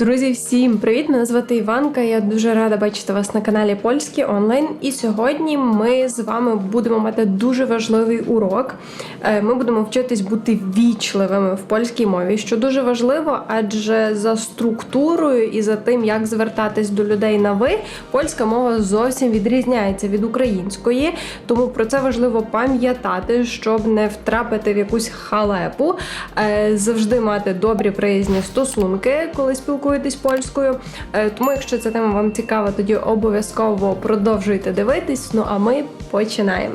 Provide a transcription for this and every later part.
Друзі, всім привіт! Мене звати Іванка. Я дуже рада бачити вас на каналі Польський онлайн. І сьогодні ми з вами будемо мати дуже важливий урок. Е, Ми будемо вчитись бути вічливими в польській мові, що дуже важливо, адже за структурою і за тим, як звертатись до людей на ви, польська мова зовсім відрізняється від української. Тому про це важливо пам'ятати, щоб не втрапити в якусь халепу, Е, завжди мати добрі приязні стосунки, коли спілкуєтесь польською. Е, Тому, якщо ця тема вам цікава, тоді обов'язково продовжуйте дивитись. Ну а ми починаємо.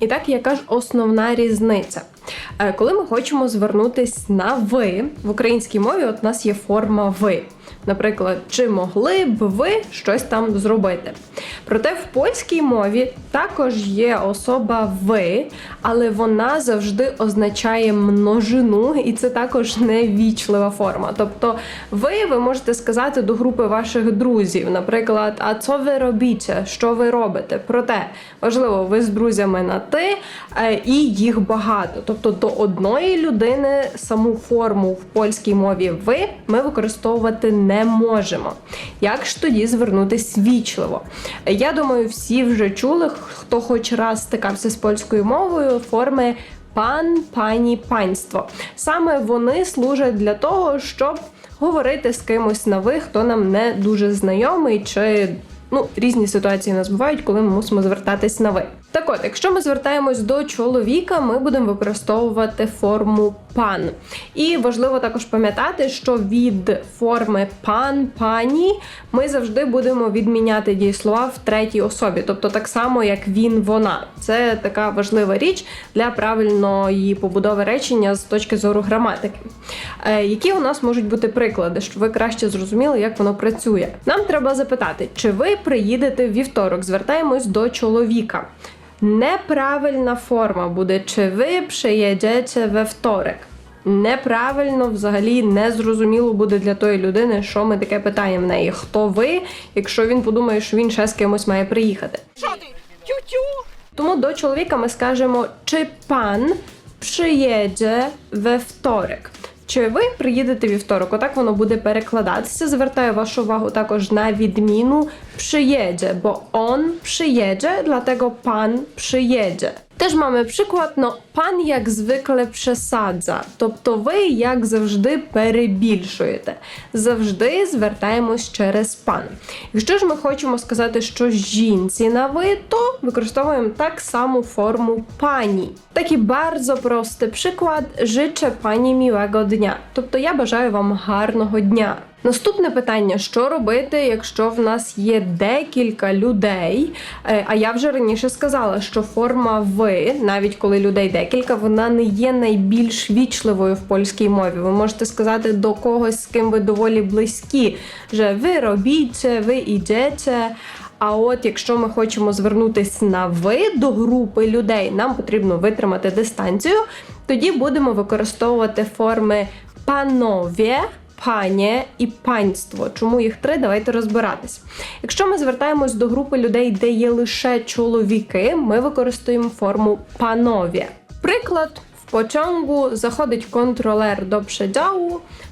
І так, яка ж основна різниця? Е, Коли ми хочемо звернутись на ви в українській мові, от у нас є форма ви. Наприклад, чи могли б ви щось там зробити? Проте в польській мові також є особа ви, але вона завжди означає множину, і це також невічлива форма. Тобто, ви ви можете сказати до групи ваших друзів, наприклад, а що ви робите? Що ви робите? Проте важливо, ви з друзями на ти е, і їх багато. Тобто до одної людини саму форму в польській мові ви ми використовувати не можемо. Як ж тоді звернутись вічливо? Я думаю, всі вже чули, хто хоч раз стикався з польською мовою, форми пан, пані, панство. Саме вони служать для того, щоб говорити з кимось на ви, хто нам не дуже знайомий, чи ну різні ситуації нас бувають, коли ми мусимо звертатись на ви. Так от, якщо ми звертаємось до чоловіка, ми будемо використовувати форму пан. І важливо також пам'ятати, що від форми пан, пані ми завжди будемо відміняти дієслова в третій особі, тобто так само, як він, вона. Це така важлива річ для правильної побудови речення з точки зору граматики. Е, які у нас можуть бути приклади, щоб ви краще зрозуміли, як воно працює? Нам треба запитати, чи ви приїдете вівторок? Звертаємось до чоловіка. Неправильна форма буде, чи ви приїдете ve вторик. Неправильно, взагалі незрозуміло буде для тої людини, що ми таке питаємо в неї. Хто ви, якщо він подумає, що він ще з кимось має приїхати. Що ти? Тю-тю! Тому до чоловіка ми скажемо, чи пан приїде вторик. Чи ви приїдете вівторок? Отак воно буде перекладатися. Звертаю вашу увагу також на відміну przyjedzie, бо он przyjedzie, dlatego pan przyjedzie. Теж маємо приклад, но пан як звикle пресадza, тобто ви, як завжди, перебільшуєте. Завжди звертаємось через пан. Якщо ж ми хочемо сказати, що жінці на ви, то використовуємо так саму форму пані. Такий bardzo простий приклад życzę пані miłego дня. Тобто я бажаю вам гарного дня. Наступне питання: що робити, якщо в нас є декілька людей? Е, А я вже раніше сказала, що форма ви, навіть коли людей декілька, вона не є найбільш вічливою в польській мові. Ви можете сказати до когось, з ким ви доволі близькі, що ви робіть, ви ідете. А от якщо ми хочемо звернутися на ви до групи людей, нам потрібно витримати дистанцію. Тоді будемо використовувати форми панове, пані і панство. Чому їх три? Давайте розбиратись. Якщо ми звертаємось до групи людей, де є лише чоловіки, ми використовуємо форму панове. Приклад. Потягу заходить контролер до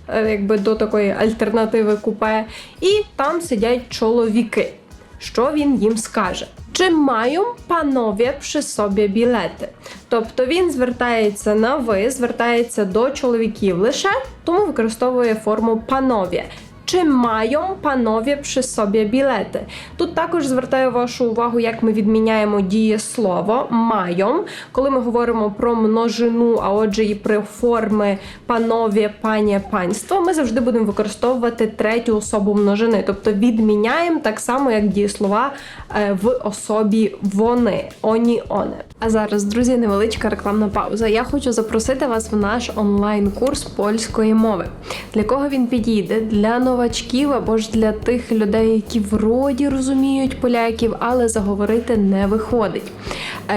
е, якби до такої альтернативи купе, і там сидять чоловіки. Що він їм скаже? Чи мають панове при собі білети? Тобто він звертається на ви, звертається до чоловіків лише, тому використовує форму панове. Чи мають панове при собі білети? Тут також звертаю вашу увагу, як ми відміняємо дієслово мають, коли ми говоримо про множину, а отже, і про форми панове, пані, панство, ми завжди будемо використовувати третю особу множини, тобто відміняємо так само, як дієслова е, в особі вони, оні, оне. А зараз, друзі, невеличка рекламна пауза. Я хочу запросити вас в наш онлайн-курс польської мови. Для кого він підійде? Для новачків або ж для тих людей, які вроді розуміють поляків, але заговорити не виходить.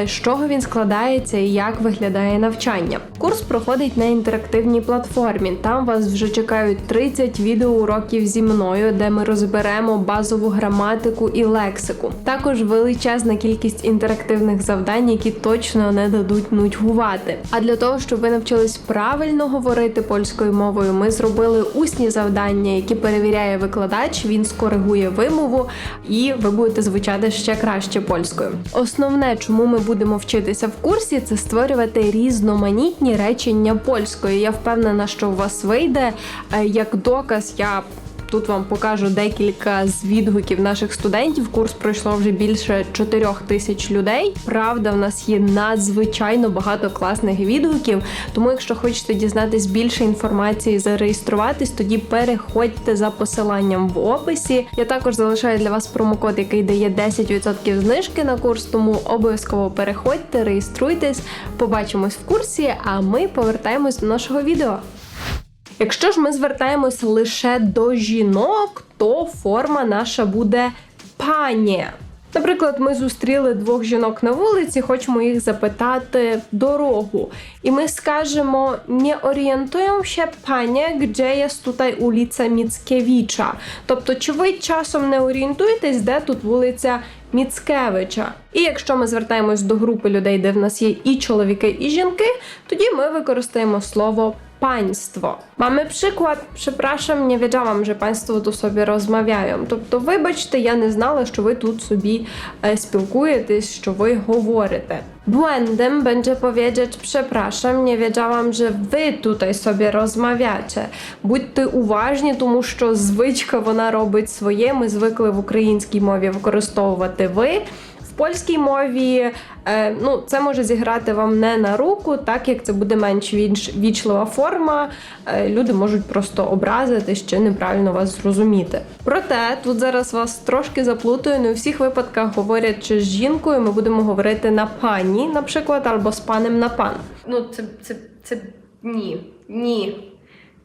З чого він складається і як виглядає навчання. Курс проходить на інтерактивній платформі. Там вас вже чекають 30 відеоуроків зі мною, де ми розберемо базову граматику і лексику. Також величезна кількість інтерактивних завдань, які точно не дадуть нудьгувати. А для того, щоб ви навчились правильно говорити польською мовою, ми зробили усні завдання, які перевіряє викладач. Він скоригує вимову, і ви будете звучати ще краще польською. Основне, чому ми будемо вчитися в курсі, це створювати різноманітні речення польською. Я впевнена, що у вас вийде. Е, Як доказ, я Тут вам покажу декілька з відгуків наших студентів. Курс пройшло вже більше 4 тисяч людей. Правда, в нас є надзвичайно багато класних відгуків. Тому, якщо хочете дізнатись більше інформації, зареєструватись, тоді переходьте за посиланням в описі. Я також залишаю для вас промокод, який дає 10% знижки на курс. Тому обов'язково переходьте, реєструйтесь. Побачимось в курсі. А ми повертаємось до нашого відео. Якщо ж ми звертаємось лише до жінок, то форма наша буде пані. Наприклад, ми зустріли двох жінок на вулиці, хочемо їх запитати дорогу. І ми скажемо: не орієнтуємо ще пані, де є тут вулиця Міцкевича. Тобто, чи ви часом не орієнтуєтесь, де тут вулиця Міцкевича? І якщо ми звертаємось до групи людей, де в нас є і чоловіки, і жінки, тоді ми використаємо слово Państwo. Mamy przykład, przepraszam, nie wiedziałam, że Państwo tu sobie розмовляють. Тобто, вибачте, я не знала, що ви тут собі е, спілкуєтесь, що ви говорите. Błędem będzie powiedzieć przepraszam, nie wiedziałam, że wy tutaj sobie розмовляєте. Будьте уважні, тому що звичка вона робить своє. Ми звикли в українській мові використовувати ви. Польській мові е, ну, це може зіграти вам не на руку, так як це буде менш віч, вічлива форма. Е, люди можуть просто образитись чи неправильно вас зрозуміти. Проте тут зараз вас трошки заплутаю. Не у всіх випадках говорячи з жінкою, ми будемо говорити на пані, наприклад, або з панем на пан. Ну, це, це, це ні. Ні.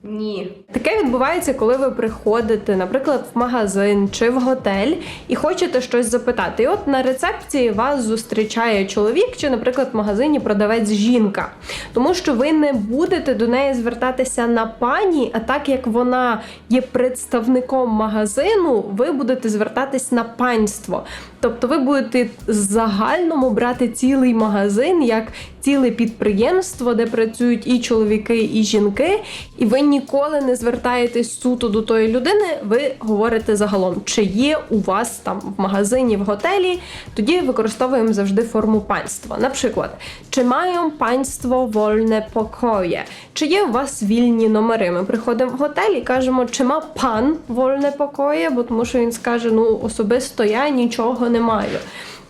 Ні. Таке відбувається, коли ви приходите, наприклад, в магазин чи в готель і хочете щось запитати. І от на рецепції вас зустрічає чоловік, чи, наприклад, в магазині продавець жінка. Тому що ви не будете до неї звертатися на пані, а так як вона є представником магазину, ви будете звертатись на панство. Тобто ви будете загальному брати цілий магазин як ціле підприємство, де працюють і чоловіки, і жінки, і ви ніколи не звертаєтесь суто до тої людини, ви говорите загалом, чи є у вас там в магазині, в готелі, тоді використовуємо завжди форму панства. Наприклад, чи мають панство вольне покоє? Чи є у вас вільні номери? Ми приходимо в готель і кажемо, чи ма пан вольне покоє, бо тому що він скаже, ну особисто я нічого не маю.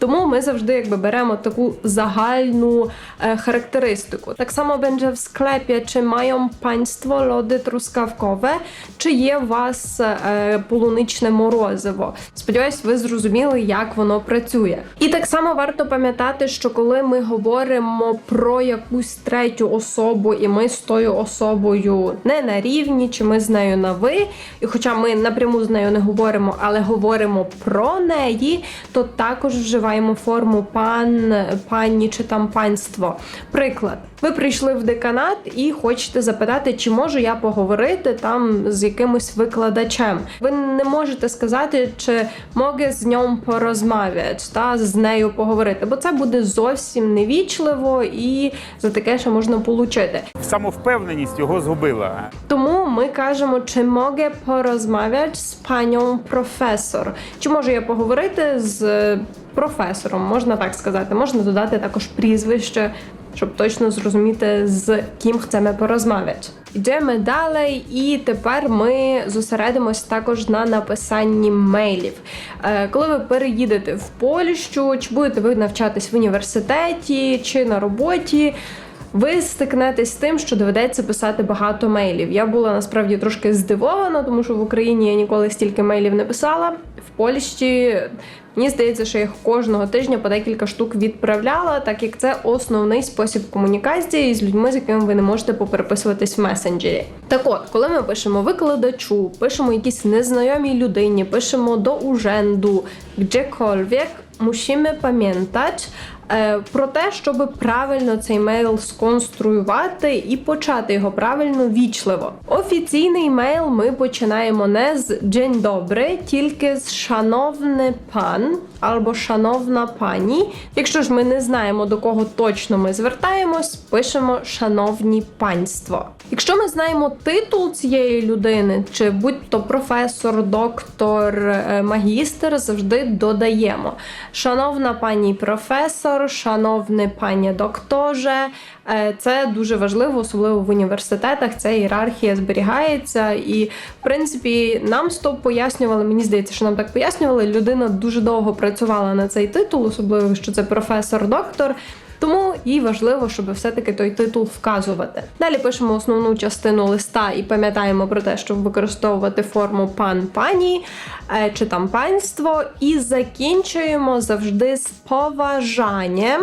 Тому ми завжди якби беремо таку загальну е, характеристику. Так само będzie в склепі, чи маją państwo лоди трускавкове, чи є у вас е, полуничне морозиво. Сподіваюсь, ви зрозуміли, як воно працює. І так само варто пам'ятати, що коли ми говоримо про якусь третю особу, і ми з тою особою не на рівні, чи ми з нею на ви, і хоча ми напряму з нею не говоримо, але говоримо про неї, то також вживаємо форму пан, пані чи там панство. Приклад, ви прийшли в деканат і хочете запитати, чи можу я поговорити там з якимось викладачем. Ви не можете сказати, чи можу з ньому порозмовляти, та з нею поговорити, бо це буде зовсім невічливо і за таке ще можна получити. самовпевненість його згубила. Тому ми кажемо, чи mogę порозмовляти з паніом професор? Чи можу я поговорити з професором? Можна так сказати. Можна додати також прізвище, щоб точно зрозуміти, з ким хочемо порозмовляти. Йдемо далі, і тепер ми зосередимось також на написанні мейлів. Е, Коли ви переїдете в Польщу, чи будете ви навчатись в університеті чи на роботі. Ви стикнетесь з тим, що доведеться писати багато мейлів. Я була насправді трошки здивована, тому що в Україні я ніколи стільки мейлів не писала. Польщі мені здається, що я їх кожного тижня по декілька штук відправляла, так як це основний спосіб комунікації з людьми, з якими ви не можете попереписуватись в месенджері. Так от, коли ми пишемо викладачу, пишемо якійсь незнайомій людині, пишемо до уженду, gdziekolwiek, pamiętać, е, про те, щоб правильно цей мейл сконструювати і почати його правильно вічливо. Офіційний мейл ми починаємо не з «Dzień dobry», тільки з шановне пан або шановна пані. Якщо ж ми не знаємо до кого точно ми звертаємось, пишемо шановні панство. Якщо ми знаємо титул цієї людини, чи будь-то професор, доктор, е, магістр, завжди додаємо. Шановна пані професор, шановне пані докторе. Е, Це дуже важливо, особливо в університетах. Ця ієрархія зберігається. І, в принципі, нам стоп пояснювали. Мені здається, що нам так пояснювали. Людина дуже довго працювала на цей титул, особливо що це професор-доктор. Тому їй важливо, щоб все-таки той титул вказувати. Далі пишемо основну частину листа і пам'ятаємо про те, щоб використовувати форму пан пані е, чи там панство, і закінчуємо завжди з поважанням.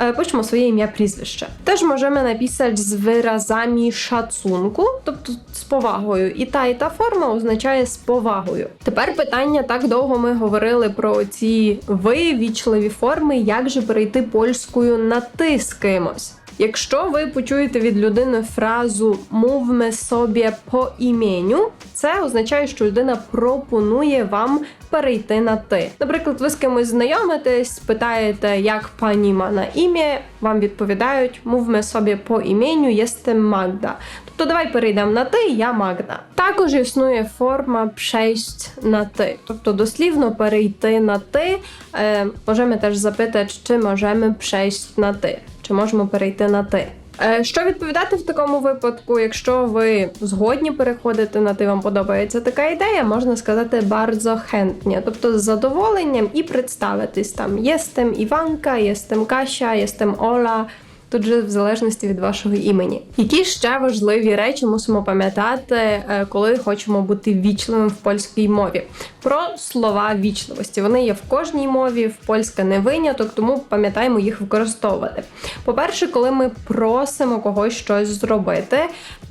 Е, Пишемо своє ім'я прізвище. Теж можемо написати з виразами шацунку, тобто з повагою. І та, і та форма означає з повагою. Тепер питання так довго ми говорили про ці вивічливі форми, як же перейти польською на ти з кимось. Якщо ви почуєте від людини фразу мовме собі по іменю, це означає, що людина пропонує вам перейти на ти. Наприклад, ви з кимось знайомитесь, питаєте, як пані ма на ім'я, вам відповідають мовме собі по іменю, єстем Магда. Тобто давай перейдемо на ти, я Магда. Також існує форма «przejść на ти, тобто дослівно перейти на ти. Е, можемо теж запитати, чи можемо «przejść на ти, чи можемо перейти на ти. Е, Що відповідати в такому випадку, якщо ви згодні переходити на ти, вам подобається така ідея, можна сказати bardzo chętnie, тобто з задоволенням і представитись там єстем Іванка, єстем Кася, єстем Ола. Тут же в залежності від вашого імені. Які ще важливі речі мусимо пам'ятати, е, коли хочемо бути вічливим в польській мові? Про слова вічливості. Вони є в кожній мові, в польська не виняток, тому пам'ятаємо їх використовувати. По-перше, коли ми просимо когось щось зробити,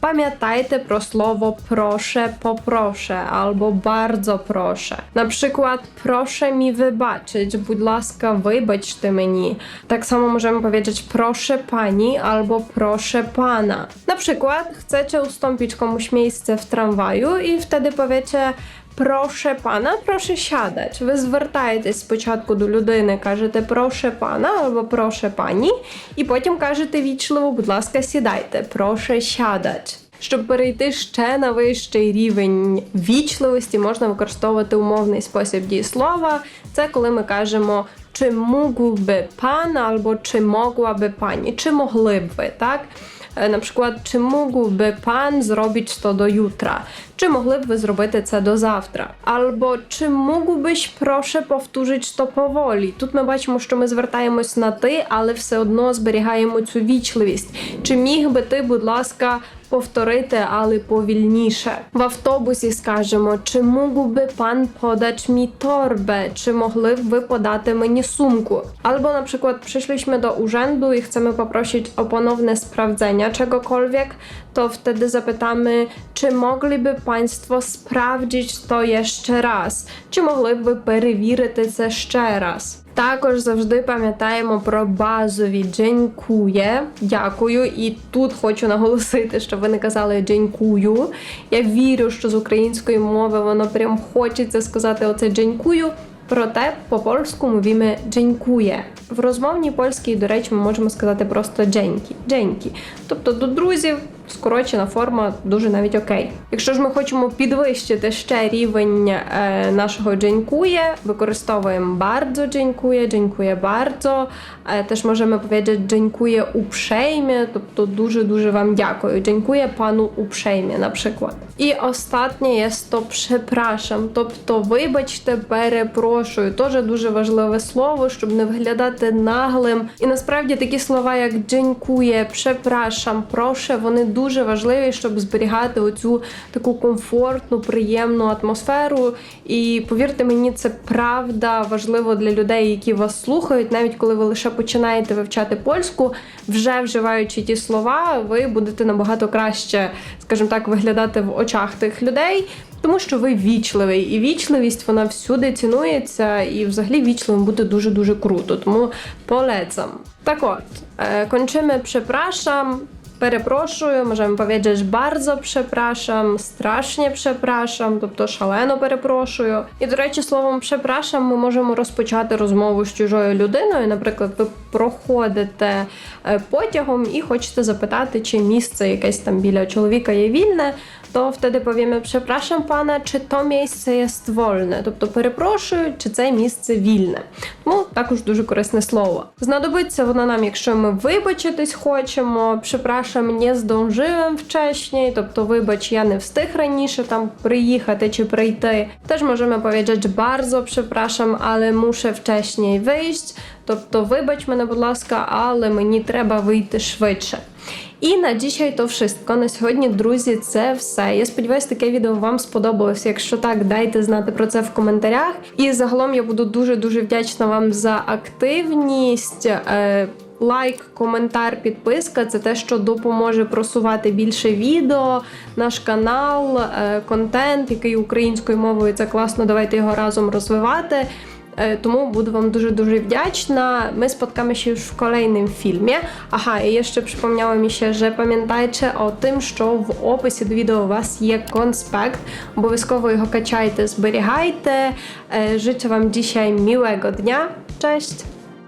пам'ятайте про слово проше, попроше або bardzo проше. Наприклад, проше мі вибачить, будь ласка, вибачте мені. Так само możemy powiedzieć proszę pani albo proszę pana. Na przykład chcecie ustąpić komuś miejsce w tramwaju i wtedy powiecie Proszę пана, проше siadać. Ви звертаєтесь спочатку до людини, кажете проше пана або проше пані, і потім кажете вічливо, будь ласка, сідайте, проше сядать. Щоб перейти ще на вищий рівень вічливості, можна використовувати умовний спосіб дієслова. Це коли ми кажемо чи mógłby pan або чи mogła by pani, чи могли б ви, так? Е, На przykład, чи mógłby pan zrobić to do? Чи могли б ви зробити це до завтра? Або чи mógłbyś proszę powtórzyć to powoli? Тут ми бачимо, що ми звертаємось на ти, але все одно зберігаємо цю вічливість. Чи міг би ти, будь ласка, повторити, але повільніше? В автобусі скажемо, чи mógłby pan podać mi torbę? Czy mogli б ви подати мені сумку? Albo na przykład przyszliśmy do urzędu i chcemy poprosić o ponowne sprawdzenia czegokolwiek, to wtedy zapytamy, czy mogliby Państwo sprawdzić to jeszcze raz? Чи могли б ви перевірити це ще раз? Також завжди пам'ятаємо про базові «дзенькує», дякую. І тут хочу наголосити, щоб ви не казали «дзенькую». Я вірю, що з української мови воно прям хочеться сказати оце «дзенькую», Проте по польську мовимо «дзенькує». В розмовній польській, до речі, ми можемо сказати просто «дзенькі», «дзенькі». Тобто до друзів скорочена форма дуже навіть окей. Якщо ж ми хочемо підвищити ще рівень е, нашого «дзенькує», використовуємо «bardzo дзенькує», «дзенькує bardzo». Е, теж можемо powiedzieć «дзенькує uprzejmie», тобто дуже-дуже вам дякую. «Дзенькує пану uprzejmie», наприклад. І останнє є то «przepraszam», тобто вибачте, перепрошую. Теж дуже важливе слово, щоб не виглядати наглим. І насправді такі слова, як «дзенькує», «przepraszam», «проше», вони дуже важливі, щоб зберігати оцю таку комфортну, приємну атмосферу. І повірте мені, це правда важливо для людей, які вас слухають, навіть коли ви лише починаєте вивчати польську, вже вживаючи ті слова, ви будете набагато краще, скажімо так, виглядати в очах тих людей. тому що ви вічливий, і вічливість вона всюди цінується, і взагалі вічливим бути дуже дуже круто. Тому полецam. Так от, e, kończymy przepraszam. Перепрошую, можемо powiedzieć bardzo przepraszam, strasznie przepraszam, тобто шалено перепрошую. І, до речі, словом przepraszam ми можемо розпочати розмову з чужою людиною. Наприклад, ви проходите е, потягом і хочете запитати, чи місце якесь там біля чоловіка є вільне, то вtedy powiemy przepraszam pana, чи то місце є вольне, тобто перепрошую, чи це місце вільне. Тому також дуже корисне слово. Знадобиться воно нам, якщо ми вибачитись хочемо. Przepraszam, не здążyłem wcześniej, тобто, вибач, я не встиг раніше там приїхати чи прийти. Теж можемо powiedzieć bardzo przepraszam, але muszę wcześniej wyjść. Тобто, вибач мене, будь ласка, але мені треба вийти швидше. І на dzisiaj то wszystko. На сьогодні, друзі, це все. Я сподіваюся, таке відео вам сподобалось. Якщо так, дайте знати про це в коментарях. І загалом я буду дуже дуже вдячна вам за активність. Е, Лайк, коментар, підписка це те, що допоможе просувати більше відео, наш канал, е, контент, який українською мовою це класно. Давайте його разом розвивати. E, Тому буду Wam дуже дуже wdzięczna. My spotkamy się już w kolejnym filmie. Aha, i jeszcze przypomniało mi się, że pamiętajcie o tym, що в описі до відео у вас є конспект. Обов'язково його качайте, зберігайте. Е, Życzę Wam dzisiaj miłego dnia. Cześć!